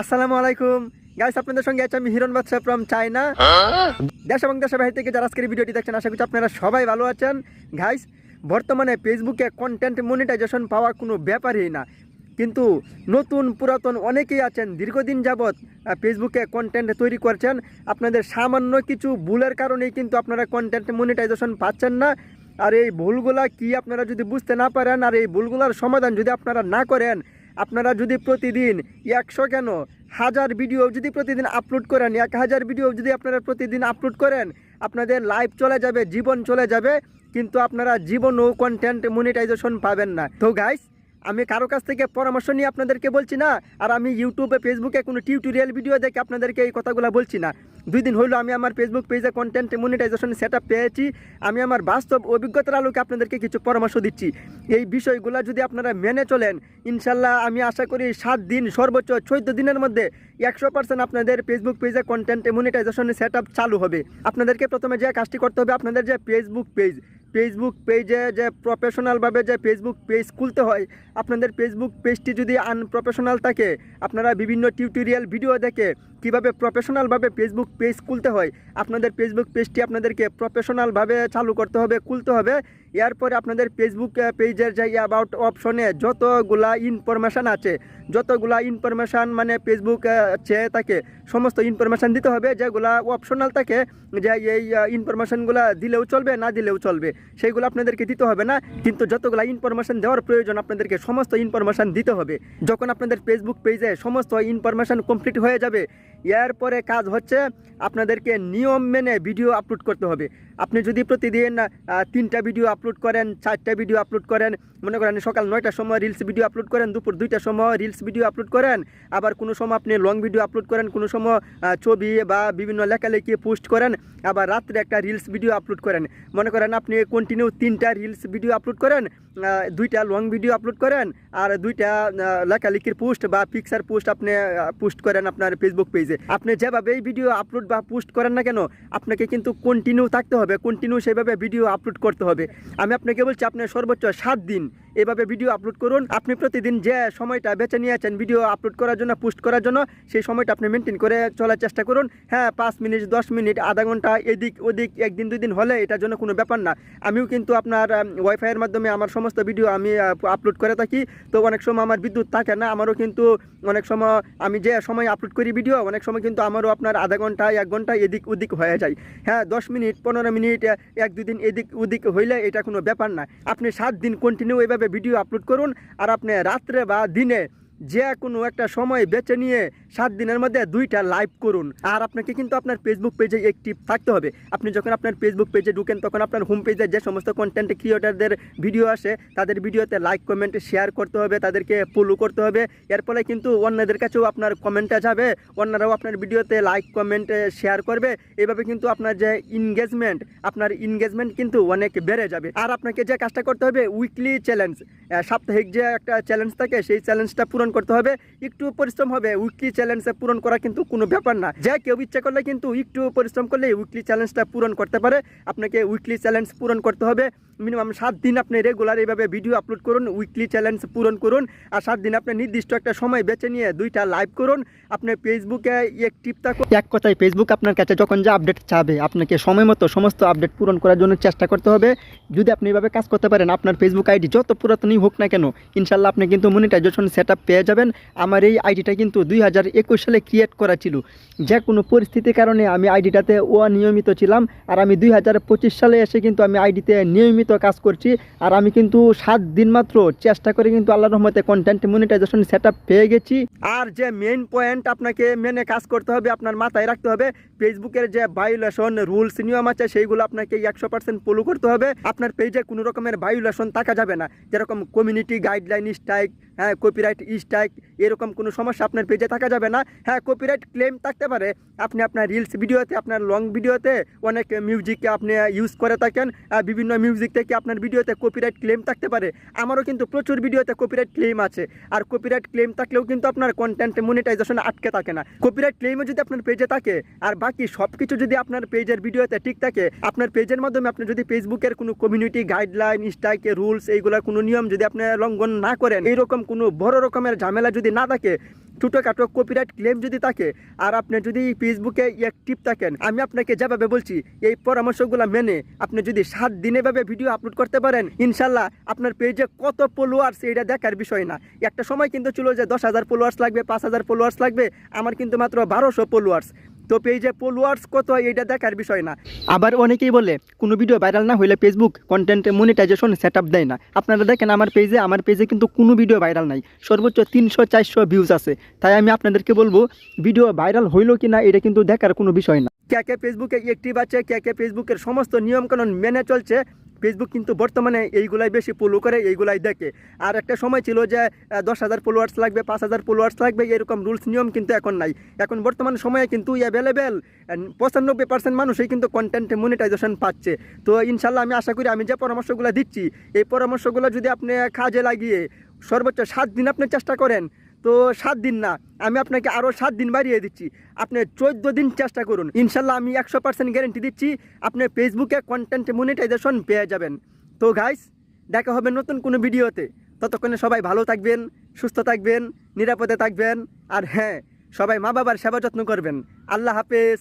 আসসালামু আলাইকুম। গাইস আপনাদের সঙ্গে আছে আমি হিরণ বাদশা ফ্রম চায়না দেশ এবং দেশের বাইরে থেকে যারা আজকের ভিডিওটি দেখছেন আশা করছি আপনারা সবাই ভালো আছেন। গাইস বর্তমানে ফেসবুকে কন্টেন্ট মনিটাইজেশন পাওয়া কোনো ব্যাপারই না। কিন্তু নতুন পুরাতন অনেকেই আছেন দীর্ঘদিন যাবৎ ফেসবুকে কন্টেন্ট তৈরি করছেন। আপনাদের সামান্য কিছু ভুলের কারণেই কিন্তু আপনারা কন্টেন্ট মনিটাইজেশন পাচ্ছেন না। আর এই ভুলগুলা কি আপনারা যদি বুঝতে না পারেন আর এই ভুলগুলার সমাধান যদি আপনারা না করেন আপনারা যদি প্রতিদিন একশো কেন হাজার ভিডিও যদি প্রতিদিন আপলোড করেন, এক হাজার ভিডিও যদি আপনারা প্রতিদিন আপলোড করেন, আপনাদের লাইভ চলে যাবে, জীবন চলে যাবে, কিন্তু আপনারা জীবনও কন্টেন্ট মনিটাইজেশন পাবেন না। তো গাইস আমি কারও কাছ থেকে পরামর্শ নিয়ে আপনাদেরকে বলছি না, আর আমি ইউটিউবে ফেসবুকে কোনো টিউটোরিয়াল ভিডিও দেখে আপনাদেরকে এই কথাগুলো বলছি না। দুই দিন হলো আমি আমার ফেসবুক পেজে কন্টেন্ট মনিটাইজেশন সেট পেয়েছি। আমি আমার বাস্তব অভিজ্ঞতার আলোকে আপনাদেরকে কিছু পরামর্শ দিচ্ছি। এই বিষয়গুলো যদি আপনারা মেনে চলেন, ইনশাল্লাহ আমি আশা করি সাত দিন, সর্বোচ্চ চোদ্দ দিনের মধ্যে একশো পার্সেন্ট আপনাদের ফেসবুক পেজে কন্টেন্ট মনিটাইজেশন সেট চালু হবে। আপনাদেরকে প্রথমে যে কাজটি করতে হবে, আপনাদের যে ফেসবুক পেজ ফেসবুক পেজে যে প্রফেশনালভাবে যে ফেসবুক পেজ খুলতে হয়, আপনাদের ফেসবুক পেজটি যদি আনপ্রফেশনাল থাকে, আপনারা বিভিন্ন টিউটোরিয়াল ভিডিও দেখে কীভাবে প্রফেশনালভাবে ফেসবুক পেজ খুলতে হয়, আপনাদের ফেসবুক পেজটি আপনাদেরকে প্রফেশনালভাবে চালু করতে হবে, খুলতে হবে। এরপরে আপনাদের ফেসবুক পেজের যে অ্যাবাউট অপশনে যতগুলা ইনফরমেশান আছে, যতগুলা ইনফরমেশান মানে ফেসবুক চেয়ে থাকে সমস্ত ইনফরমেশান দিতে হবে, যেগুলা অপশনাল থাকে, যে এই ইনফরমেশানগুলো দিলেও চলবে, না দিলেও চলবে সেইগুলো আপনাদেরকে দিতে হবে না। কিন্তু যতগুলা ইনফরমেশান দেওয়ার প্রয়োজন, আপনাদেরকে সমস্ত ইনফরমেশান দিতে হবে। যখন আপনাদের ফেসবুক পেজে সমস্ত ইনফরমেশান কমপ্লিট হয়ে যাবে এরপরে কাজ হচ্ছে আপনাদেরকে নিয়ম মেনে ভিডিও আপলোড করতে হবে আপনি যদি প্রতিদিন তিনটা ভিডিও আপলোড করেন চারটা ভিডিও আপলোড করেন মনে করেন সকাল নয়টার সময় রিলস ভিডিও আপলোড করেন দুপুর দুইটার সময় রিলস ভিডিও আপলোড করেন আবার কোনো সময় আপনি লং ভিডিও আপলোড করেন কোনো সময় ছবি বা বিভিন্ন লেখালেখি পোস্ট করেন আবার রাত্রে একটা রিলস ভিডিও আপলোড করেন মনে করেন আপনি কন্টিনিউ তিনটা রিলস ভিডিও আপলোড করেন দুইটা লং ভিডিও আপলোড করেন আর দুইটা লেখালেখির পোস্ট বা পিকচার পোস্ট আপনি পোস্ট করেন আপনার ফেসবুক পেজে আপনি যেভাবে এই ভিডিও আপলোড বা পোস্ট করেন না কেন, আপনাকে কিন্তু কন্টিনিউ থাকতে হবে কন্টিনিউ সেভাবে ভিডিও আপলোড করতে হবে। আমি আপনাকে বলছি, আপনার সর্বোচ্চ সাত দিন এভাবে ভিডিও আপলোড করুন। আপনি প্রতিদিন যে সময়টা বেছে নিয়েছেন ভিডিও আপলোড করার জন্য পোস্ট করার জন্য, সেই সময়টা আপনি মেনটেন করে চলার চেষ্টা করুন। হ্যাঁ পাঁচ মিনিট দশ মিনিট আধা ঘণ্টা, এদিক ওদিক, একদিন দুই দিন হলে এটার জন্য কোনো ব্যাপার না। আমিও কিন্তু আপনার ওয়াইফাইয়ের মাধ্যমে আমার সমস্ত ভিডিও আমি আপলোড করে থাকি। তো অনেক সময় আমার বিদ্যুৎ থাকে না, আমারও কিন্তু অনেক সময় আমি যে সময় আপলোড করি ভিডিও অনেক সময় কিন্তু আমারও আপনার আধা ঘণ্টা, এক ঘণ্টা এদিক ওদিক হয়ে যায়। হ্যাঁ দশ মিনিট পনেরো মিনিট এক দুই দিন এদিক ওদিক হইলে এটা কোনো ব্যাপার না। আপনি সাত দিন কন্টিনিউ এইভাবে ভিডিও আপলোড করুন আর আপনি রাত্রে বা দিনে যে কোনো একটা সময় বেছে নিয়ে সাত দিনের মধ্যে দুইটা লাইভ করুন। আর আপনাকে কিন্তু আপনার ফেসবুক পেজে অ্যাক্টিভ থাকতে হবে। আপনি যখন আপনার ফেসবুক পেজে ঢুকেন, তখন আপনার হোম পেজে যে সমস্ত কন্টেন্ট ক্রিয়েটারদের ভিডিও আসে, তাদের ভিডিওতে লাইক কমেন্ট শেয়ার করতে হবে, তাদেরকে ফলো করতে হবে। এর ফলে কিন্তু অন্যদের কাছেও আপনার কমেন্টটা যাবে, অন্যরাও আপনার ভিডিওতে লাইক কমেন্ট শেয়ার করবে। এভাবে কিন্তু আপনার যে ইনগেজমেন্ট আপনার ইনগেজমেন্ট কিন্তু অনেক বেড়ে যাবে। আর আপনাকে যে কাজটা করতে হবে উইকলি চ্যালেঞ্জ সাপ্তাহিক যে একটা চ্যালেঞ্জ থাকে, সেই চ্যালেঞ্জটা পূরণ করতে হবে, একটু পরিশ্রম হবে উইকলি চ্যালেঞ্জে পূরণ করা কিন্তু কোনো ব্যাপার না। যে কেউ ইচ্ছা করলে কিন্তু একটু পরিশ্রম করলে উইকলি চ্যালেঞ্জটা পূরণ করতে পারে। আপনাকে উইকলি চ্যালেঞ্জ পূরণ করতে হবে। মিনিমাম সাত দিন আপনি রেগুলার এইভাবে ভিডিও আপলোড করুন উইকলি চ্যালেঞ্জ পূরণ করুন, আর সাত দিন আপনি নির্দিষ্ট একটা সময় বেছে নিয়ে দুইটা লাইভ করুন। আপনি ফেসবুকে অ্যাক্টিভ থাকুন এক কথায় ফেসবুক আপনার কাছে যখন যে আপডেট চাবে, আপনাকে সময় মতো সমস্ত আপডেট পূরণ করার জন্য চেষ্টা করতে হবে। যদি আপনি এভাবে কাজ করতে পারেন, আপনার ফেসবুক আইডি যত পুরাতনই হোক না কেন, ইনশাল্লাহ আপনি কিন্তু মনিটাইজেশন সেট আপ পেয়ে যাবেন। আমার এই আইডিটা কিন্তু দুই হাজার একুশ সালে ক্রিয়েট করা ছিল। যে কোনো পরিস্থিতির কারণে আমি আইডিটাতে অনিয়মিত ছিলাম, আর আমি দুই হাজার পঁচিশ সালে এসে কিন্তু আমি আইডিতে নিয়মিত কাজ করছি আর আমি কিন্তু সাত দিন মাত্র চেষ্টা করে কিন্তু আল্লাহ রহমতে কন্টেন্ট মনিটাইজেশন সেট পেয়ে গেছি। আর যে মেইন পয়েন্ট আপনাকে মেনে কাজ করতে হবে, আপনার মাথায় রাখতে হবে ফেসবুকের যে ভায়োলেশন রুলস নিয়ম আছে সেইগুলো আপনাকে একশো পার্সেন্ট ফলো করতে হবে। আপনার পেজে কোনো রকমের ভায়োলেশন থাকা যাবে না। যেরকম কমিউনিটি গাইডলাইন স্ট্রাইক হ্যাঁ কপিরাইট স্ট্রাইক এরকম কোনো সমস্যা আপনার পেজে থাকা যাবে না। হ্যাঁ কপিরাইট ক্লেম থাকতে পারে। আপনি আপনার রিলস ভিডিওতে আপনার লং ভিডিওতে অনেক মিউজিক আপনি ইউজ করে থাকেন। আহ, বিভিন্ন মিউজিক থেকে আপনার ভিডিওতে কপিরাইট ক্লেম থাকতে পারে। আমারও কিন্তু প্রচুর ভিডিওতে কপিরাইট ক্লেম আছে। আর কপিরাইট ক্লেম থাকলেও কিন্তু আপনার কন্টেন্ট মনিটাইজেশন আটকে থাকে না। কপিরাইট ক্লেমও যদি আপনার পেজে থাকে আর বাকি সব কিছু যদি আপনার পেজের ভিডিওতে ঠিক থাকে, আপনার পেজের মাধ্যমে আপনি যদি ফেসবুকের কোনো কমিউনিটি গাইডলাইন স্ট্রাইকের রুলস এইগুলো কোনো নিয়ম যদি আপনি লঙ্ঘন না করেন, এইরকম কোনো বড় রকমের ঝামেলা যদি না থাকে, ছোটোখাটো কপিরাইট ক্লেম যদি থাকে, আর আপনি যদি ফেসবুকে অ্যাক্টিভ থাকেন, আমি আপনাকে যেভাবে বলছি, এই পরামর্শগুলো মেনে আপনি যদি সাত দিনে ভাবে ভিডিও আপলোড করতে পারেন, ইনশাল্লাহ আপনার পেজে কত ফলোয়ার্স এটা দেখার বিষয় না। একটা সময় কিন্তু ছিল যে দশ হাজার ফলোয়ার্স লাগবে, পাঁচ হাজার ফলোয়ার্স লাগবে, আমার কিন্তু মাত্র বারোশো ফলোয়ার্স তো পেজে ফলোয়ার্স কত এটা দেখার বিষয় না। আবার অনেকেই বলে, কোনো ভিডিও ভাইরাল না হলে Facebook content monetisation set up দেয় না। আপনারা দেখেন, আমার পেজে আমার পেজে কিন্তু কোনো ভিডিও ভাইরাল নাই। সর্বোচ্চ তিনশো, চারশো ভিউজ আছে। তাই আমি আপনাদেরকে বলব ভিডিও ভাইরাল হইল কি না এটা কিন্তু দেখার কোনো বিষয় না। কে কে ফেসবুকে অ্যাক্টিভ আছে, কে কে ফেসবুকের সমস্ত নিয়মকানুন মেনে চলছে ফেসবুক কিন্তু বর্তমানে এইগুলাই বেশি ফলো করে, এইগুলাই দেখে। আর একটা সময় ছিল যে দশ হাজার ফলোয়ার্স লাগবে, পাঁচ হাজার ফলোয়ার্স লাগবে, এরকম রুলস নিয়ম কিন্তু এখন নাই। এখন বর্তমান সময়ে কিন্তু অ্যাভেলেবেল পঁচানব্বই পার্সেন্ট মানুষই কিন্তু কন্টেন্ট মনিটাইজেশন পাচ্ছে। তো ইনশাল্লাহ আমি আশা করি আমি যে পরামর্শগুলো দিচ্ছি, এই পরামর্শগুলো যদি আপনি কাজে লাগিয়ে সর্বোচ্চ সাত দিন আপনি চেষ্টা করেন তো সাত দিন না, আমি আপনাকে আরও সাত দিন বাড়িয়ে দিচ্ছি। আপনি চোদ্দ দিন চেষ্টা করুন। ইনশাল্লাহ আমি একশো পার্সেন্ট গ্যারেন্টি দিচ্ছি, আপনি ফেসবুকে কন্টেন্ট মনিটাইজেশন পেয়ে যাবেন। তো গাইস দেখা হবে নতুন কোনো ভিডিওতে। ততক্ষণে সবাই ভালো থাকবেন, সুস্থ থাকবেন, নিরাপদে থাকবেন, আর হ্যাঁ সবাই মা বাবার সেবা যত্ন করবেন। আল্লাহ হাফেজ।